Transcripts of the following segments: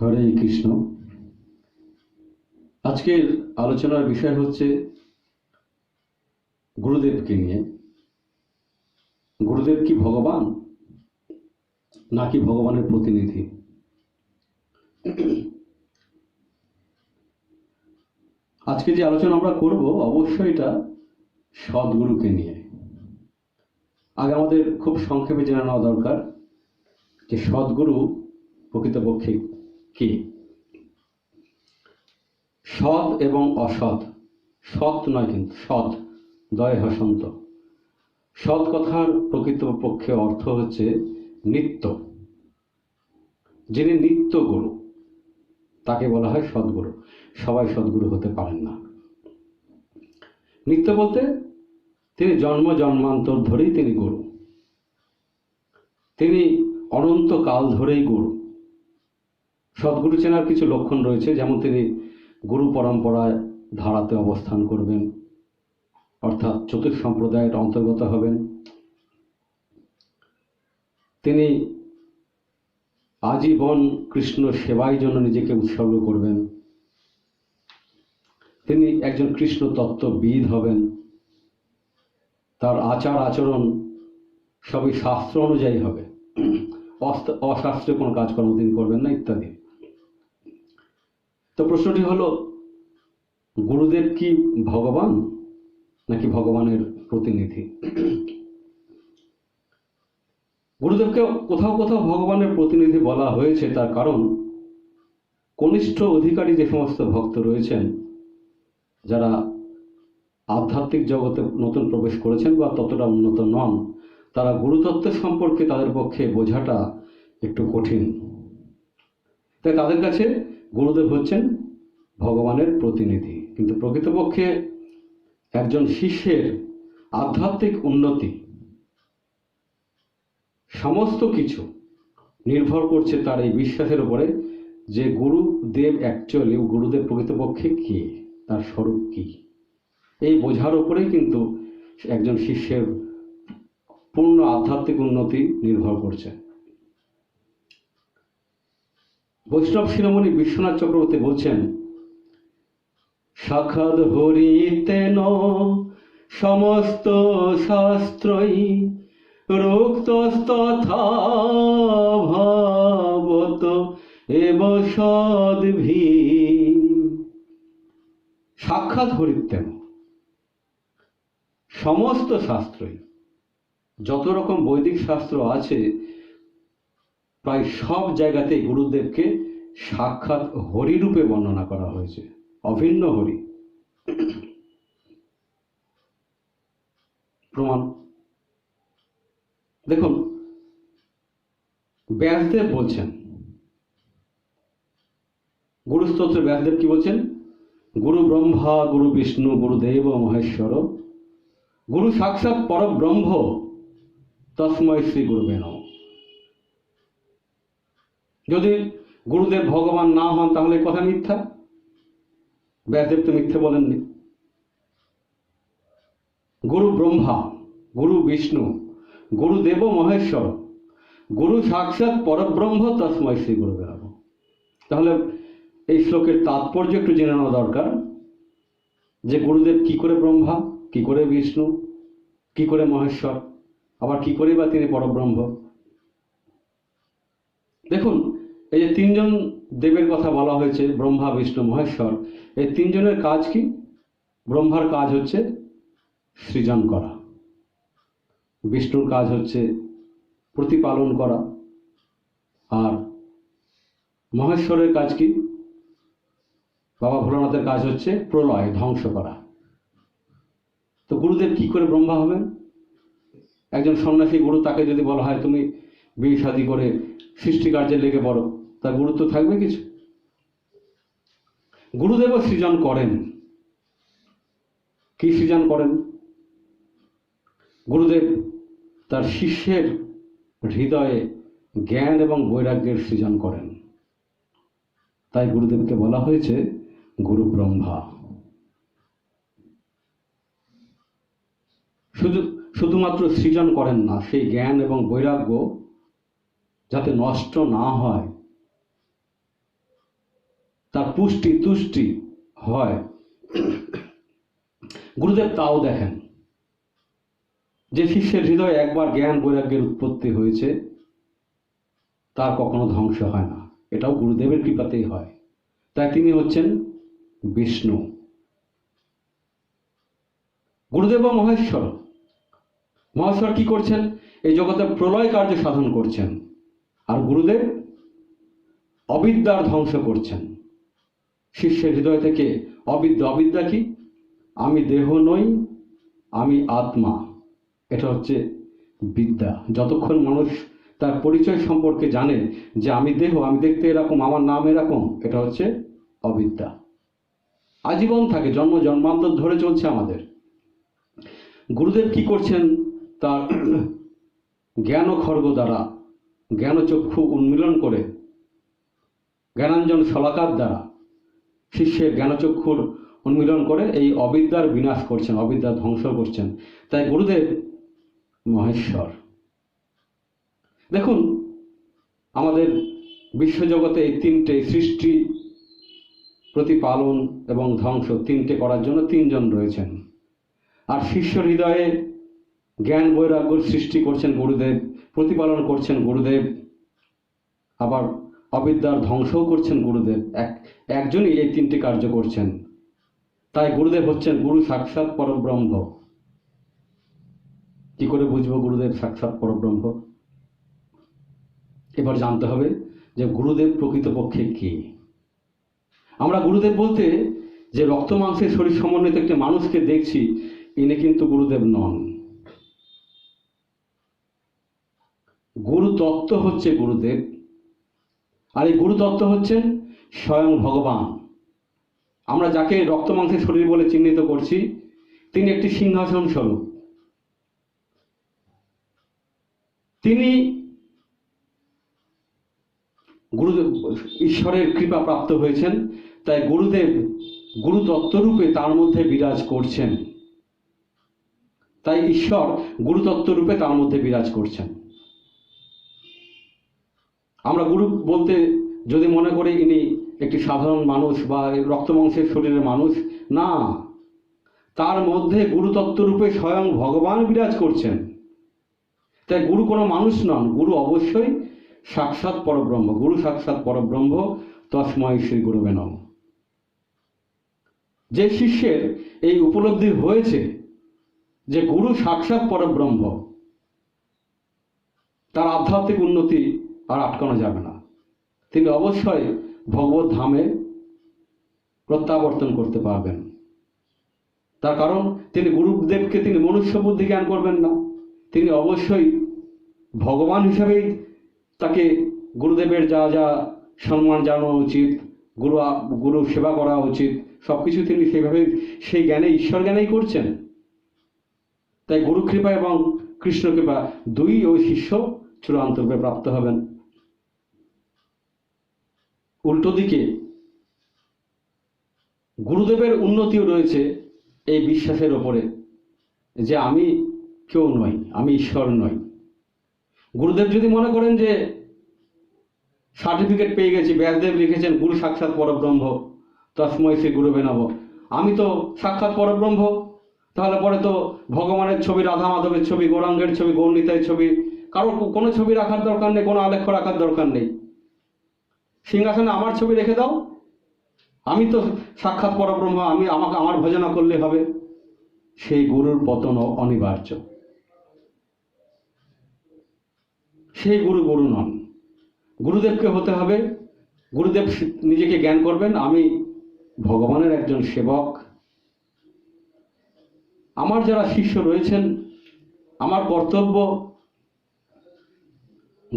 হরে কৃষ্ণ। আজকের আলোচনার বিষয় হচ্ছে গুরুদেবকে নিয়ে। গুরুদেব কি ভগবান নাকি ভগবানের প্রতিনিধি? আজকে যে আলোচনা আমরা করব, অবশ্যই এটা সদ্গুরুকে নিয়ে। আগে আমাদের খুব সংক্ষেপে জেনে নেওয়া দরকার যে সদ্গুরু প্রকৃতপক্ষে কি? সৎ এবং অসৎ। সৎ নয় কিন্তু সৎ। দয় হসন্ত। সৎ কথার প্রকৃতপক্ষে অর্থ হচ্ছে নিত্য। যিনি নিত্য গুরু, তাকে বলা হয় সদ্গুরু। সবাই সদ্গুরু হতে পারেন না। নিত্য বলতে তিনি জন্ম, জন্মান্তর ধরেই তিনি গুরু। তিনি অনন্ত কাল ধরেই গুরু। সদ্গুরু চেনার কিছু লক্ষণ রয়েছে, যেমন তিনি গুরু পরম্পরায় ধারাতে অবস্থান করবেন, অর্থাৎ চতুর্থ সম্প্রদায়ের অন্তর্গত হবেন। তিনি আজীবন কৃষ্ণ সেবাই জন্য নিজেকে উৎসর্গ করবেন। তিনি একজন কৃষ্ণ তত্ত্ববিদ হবেন। তার আচার আচরণ সবই শাস্ত্র অনুযায়ী হবে। অশাস্ত্রীয় কোনো কাজকর্ম তিনি করবেন না, ইত্যাদি। তো প্রশ্নটি হলো, গুরুদেব কি ভগবান নাকি ভগবানের প্রতিনিধি? গুরুদেবকে কোথাও কোথাও ভগবানের প্রতিনিধি বলা হয়েছে, তার কারণ কনিষ্ঠ অধিকারী যে সমস্ত ভক্ত রয়েছেন, যারা আধ্যাত্মিক জগতে নতুন প্রবেশ করেছেন বা ততটা উন্নত নন তারা গুরুতত্ত্ব সম্পর্কে তাদের পক্ষে বোঝাটা একটু কঠিন। তাই তাদের কাছে গুরুদেব হচ্ছেন ভগবানের প্রতিনিধি। কিন্তু প্রকৃতপক্ষে একজন শিষ্যের আধ্যাত্মিক উন্নতি সমস্ত কিছু নির্ভর করছে তার এই বিশ্বাসের উপরে যে গুরুদেব অ্যাকচুয়ালি গুরুদেব প্রকৃতপক্ষে কে? তার স্বরূপ কি? এই বোঝার উপরেই কিন্তু একজন শিষ্যের পূর্ণ আধ্যাত্মিক উন্নতি নির্ভর করছে। বৈষ্ণব শিরোমণি বিশ্বনাথ চক্রবর্তী বলছেন, সাক্ষাৎ হরিতেন সমস্ত শাস্ত্রই রুক্তস্তথা ভাবত এব সদ্ভি। সাক্ষাৎ হরিতেন সমস্ত শাস্ত্রই যত রকম বৈদিক শাস্ত্র আছে, প্রায় সব জায়গাতেই গুরুদেবকে সাক্ষাৎ হরিরূপে বর্ণনা করা হয়েছে, অভিন্ন হরি। প্রমাণ। দেখুন, ব্যাসদেব বলছেন, গুরুস্তোত্রে ব্যাসদেব কি বলছেন? গুরু ব্রহ্মা, গুরু বিষ্ণু গুরুদেব মহেশ্বর, গুরু সাক্ষাৎ পরব্রহ্ম তস্ময় শ্রী গুরুবে নমঃ। যদি গুরুদেব ভগবান না হন, তাহলে কথা মিথ্যা? ব্যাসদেব তো মিথ্যে বলেননি। গুরু ব্রহ্মা, গুরু বিষ্ণু গুরুদেব মহেশ্বর, গুরু সাক্ষাৎ পরব্রহ্ম তস্ময় শ্রী গুরুবে নমঃ। তাহলে এই শ্লোকের তাৎপর্য একটু জেনে নেওয়া দরকার, যে গুরুদেব কি করে ব্রহ্মা, কি করে বিষ্ণু, কি করে মহেশ্বর? আবার কি করে বা তিনি পরব্রহ্ম? দেখুন, এই যে তিনজন দেবের কথা বলা হয়েছে, ব্রহ্মা, বিষ্ণু, মহেশ্বর, এই তিনজনের কাজ কি? ব্রহ্মার কাজ হচ্ছে সৃজন করা। বিষ্ণুর কাজ হচ্ছে প্রতিপালন করা। আর মহেশ্বরের কাজ কি? বাবা ভোলানাথের কাজ হচ্ছে প্রলয়, ধ্বংস করা। তো গুরুদেব কি করে ব্রহ্মা হবেন? একজন সন্ন্যাসী গুরু, তাকে যদি বলা হয় তুমি বিয়ে শাদী করে সৃষ্টিকার্যে লেগে পড়ো তার গুরুত্ব থাকবে কিছু? গুরুদেবও সৃজন করেন। কি সৃজন করেন? গুরুদেব তার শিষ্যের হৃদয়ে জ্ঞান এবং বৈরাগ্যের সৃজন করেন। তাই গুরুদেবকে বলা হয়েছে গুরু ব্রহ্মা। শুধু শুধুমাত্র সৃজন করেন না, সেই জ্ঞান এবং বৈরাগ্য যাতে নষ্ট না হয়, তার পুষ্টি তুষ্টি হয়। গুরুদেব তাও দেখেন যে শিষ্যের হৃদয়ে একবার জ্ঞান বৈরাগ্যের উৎপত্তি হয়েছে, তার কখনো ধ্বংস হয় না। এটাও গুরুদেবের কৃপাতেই হয়। তাই তিনি হচ্ছেন বিষ্ণু। গুরুদেব মহেশ্বর মহেশ্বর কি করছেন? এই জগতে প্রলয় কার্য সাধন করছেন। আর গুরুদেব অবিদ্যার ধ্বংস করছেন। শিষ্যের হৃদয় থেকে অবিদ্যা অবিদ্যা কি? আমি দেহ নই, আমি আত্মা। এটা হচ্ছে বিদ্যা। যতক্ষণ মানুষ তার পরিচয় সম্পর্কে জানে যে আমি দেহ, আমি দেখতে এরকম, আমার নাম এরকম, এটা হচ্ছে অবিদ্যা। আজীবন থাকে, জন্ম, জন্মান্তর ধরে চলছে আমাদের। গুরুদেব কি করছেন? তার জ্ঞান খর্গ দ্বারা, জ্ঞানচক্ষু উন্মিলন করে, জ্ঞানাঞ্জন শলাকার দ্বারা শিষ্যের জ্ঞানচক্ষুর উন্মিলন করে এই অবিদ্যার বিনাশ করছেন, অবিদ্যার ধ্বংস করছেন। তাই গুরুদেব মহেশ্বর। দেখুন, আমাদের বিশ্বজগতে এই তিনটে সৃষ্টি, প্রতিপালন এবং ধ্বংস তিনটে করার জন্য তিনজন রয়েছেন। আর শিষ্য হৃদয়ে জ্ঞান বৈরাগ্য সৃষ্টি করছেন গুরুদেব, প্রতিপালন করছেন গুরুদেব, আবার অবিদ্যার ধ্বংসও করছেন গুরুদেব। এক, একজনই এই তিনটি কার্য করছেন। তাই গুরুদেব হচ্ছেন গুরু সাক্ষাৎ পরব্রহ্ম। কি করে বুঝব গুরুদেব সাক্ষাৎ পরব্রহ্ম? এবার জানতে হবে যে গুরুদেব প্রকৃতপক্ষে কে? আমরা গুরুদেব বলতে যে রক্ত মাংসের শরীর সমন্বিত একটি মানুষকে দেখছি, ইনি কিন্তু গুরুদেব নন। গুরু তত্ত্ব হচ্ছে গুরুদেব, আর এই গুরু তত্ত্ব হচ্ছেন স্বয়ং ভগবান। আমরা যাকে রক্ত মাংসের শরীর বলে চিহ্নিত করছি, তিনি একটি সিংহাসন স্বরূপ। তিনি গুরুদেব, ঈশ্বরের কৃপা প্রাপ্ত হয়েছেন, তাই গুরুদেব গুরু তত্ত্বরূপে তার মধ্যে বিরাজ করছেন। তাই ঈশ্বর গুরুতত্ত্ব রূপে তার মধ্যে বিরাজ করছেন। আমরা গুরু বলতে যদি মনে করি ইনি একটি সাধারণ মানুষ বা রক্তমাংসের শরীরের মানুষ, না। তার মধ্যে গুরুতত্ত্বরূপে স্বয়ং ভগবান বিরাজ করছেন। তাই গুরু কোনো মানুষ নন, গুরু অবশ্যই সাক্ষাৎ পরব্রহ্ম, গুরু সাক্ষাৎ পরব্রহ্ম তসময় শ্রী গুরুবে নম। যে শিষ্যের এই উপলব্ধি হয়েছে যে গুরু সাক্ষাৎ পরব্রহ্ম, তার আধ্যাত্মিক উন্নতি আর আটকানো যাবে না। তিনি অবশ্যই ভগবত ধামে প্রত্যাবর্তন করতে পারবেন। তার কারণ, তিনি গুরুদেবকে, তিনি মনুষ্য বুদ্ধি জ্ঞান করবেন না। তিনি অবশ্যই ভগবান হিসাবেই তাকে গুরুদেবের যা যা সম্মান জানানো উচিত, গুরু গুরু সেবা করা উচিত সব কিছু তিনি সেইভাবে সেই জ্ঞানে ঈশ্বর জ্ঞানেই করছেন। তাই গুরু কৃপা এবং কৃষ্ণ কৃপা দুই ওই শিষ্য চূড়ান্তরূপে প্রাপ্ত হবেন। উল্টো দিকে গুরুদেবের উন্নতিও রয়েছে এই বিশ্বাসের ওপরে, যে আমি কেউ নই, আমি ঈশ্বর নই। গুরুদেব যদি মনে করেন যে সার্টিফিকেট পেয়ে গেছি, ব্যাসদেব লিখেছেন, গুরু সাক্ষাৎ পরব্রহ্ম তসময় শ্রী গুরু বেনাব আমি তো সাক্ষাৎ পরব্রহ্ম, তাহলে পরে তো ভগবানের ছবি, রাধা মাধবের ছবি, গৌরাঙ্গের ছবি, গৌরনীতার ছবি, কারোর কোনো ছবি রাখার দরকার নেই, কোনো আলেখ্য রাখার দরকার নেই। সিংহাসনে আমার ছবি রেখে দাও। আমি তো সাক্ষাৎ পরব্রহ্ম, আমি আমাকে আমার ভজনা করলে হবে। সেই গুরুর পতন অনিবার্য। সেই গুরু গুরু নন। গুরুদেবকে হতে হবে। গুরুদেব নিজেকে জ্ঞান করবেন। আমি ভগবানের একজন সেবক। আমার যারা শিষ্য রয়েছেন, আমার কর্তব্য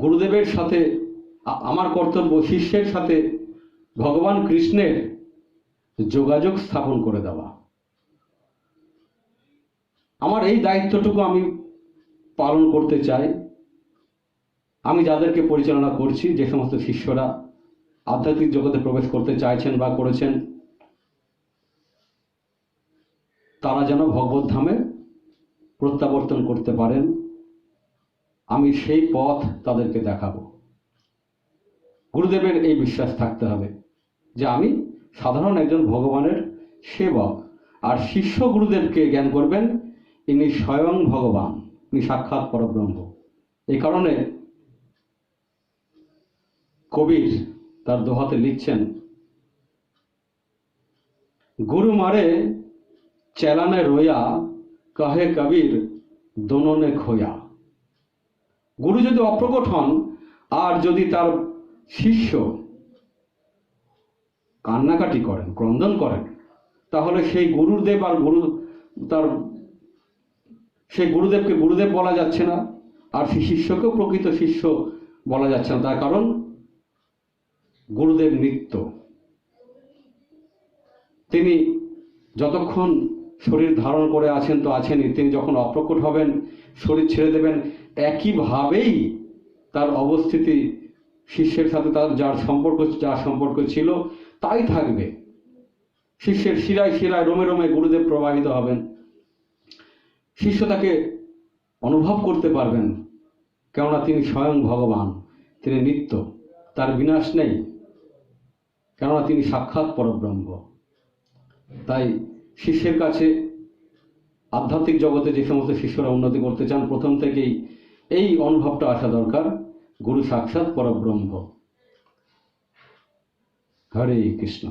গুরুদেবের সাথে আমার কর্তব্য শিষ্যের সাথে ভগবান কৃষ্ণের যোগাযোগ স্থাপন করে দেওয়া। আমার এই দায়িত্বটুকু আমি পালন করতে চাই। আমি যাদেরকে পরিচালনা করছি, যে সমস্ত শিষ্যরা আধ্যাত্মিক জগতে প্রবেশ করতে চাইছেন বা করেছেন, তারা যেন ভগবত ধামে প্রত্যাবর্তন করতে পারেন। আমি সেই পথ তাদেরকে দেখাবো। গুরুদেবের এই বিশ্বাস থাকতে হবে যে আমি সাধারণ একজন ভগবানের সেবক। আর শিষ্য গুরুদেবকে জ্ঞান করবেন, ইনি স্বয়ং ভগবান, ইনি সাক্ষাৎ পরব্রহ্ম। এই কারণে কবির তার দোহাতে লিখছেন, গুরু মারে চেলানে রোয়া, কাহে কবির দোননে খোয়া। গুরু যদি অপ্রকট হন, আর যদি তার শিষ্য কান্নাকাটি করেন, ক্রন্দন করেন। তাহলে সেই গুরুদেব আর গুরু, তার সেই গুরুদেবকে গুরুদেব বলা যাচ্ছে না, আর সেই শিষ্যকেও প্রকৃত শিষ্য বলা যাচ্ছে না। তার কারণ গুরুদেব নিত্য। তিনি যতক্ষণ শরীর ধারণ করে আছেন তো আছেনই। তিনি যখন অপ্রকট হবেন, শরীর ছেড়ে দেবেন, একইভাবেই তার অবস্থিতি শিষ্যের সাথে তার যার সম্পর্ক যার সম্পর্ক ছিল, তাই থাকবে। শিষ্যের শিরায় শিরায়, রোমে রোমে গুরুদেব প্রবাহিত হবেন। শিষ্য তাকে অনুভব করতে পারবেন, কেননা তিনি স্বয়ং ভগবান, তিনি নিত্য, তার বিনাশ নেই, কেননা তিনি সাক্ষাৎ পরব্রহ্ম। তাই শিষ্যের কাছে আধ্যাত্মিক জগতে যে সমস্ত শিষ্যরা উন্নতি করতে চান, প্রথম থেকেই এই অনুভবটা আসা দরকার। গুরু সাক্ষাৎ পরব্রহ্ম। হরে কৃষ্ণ।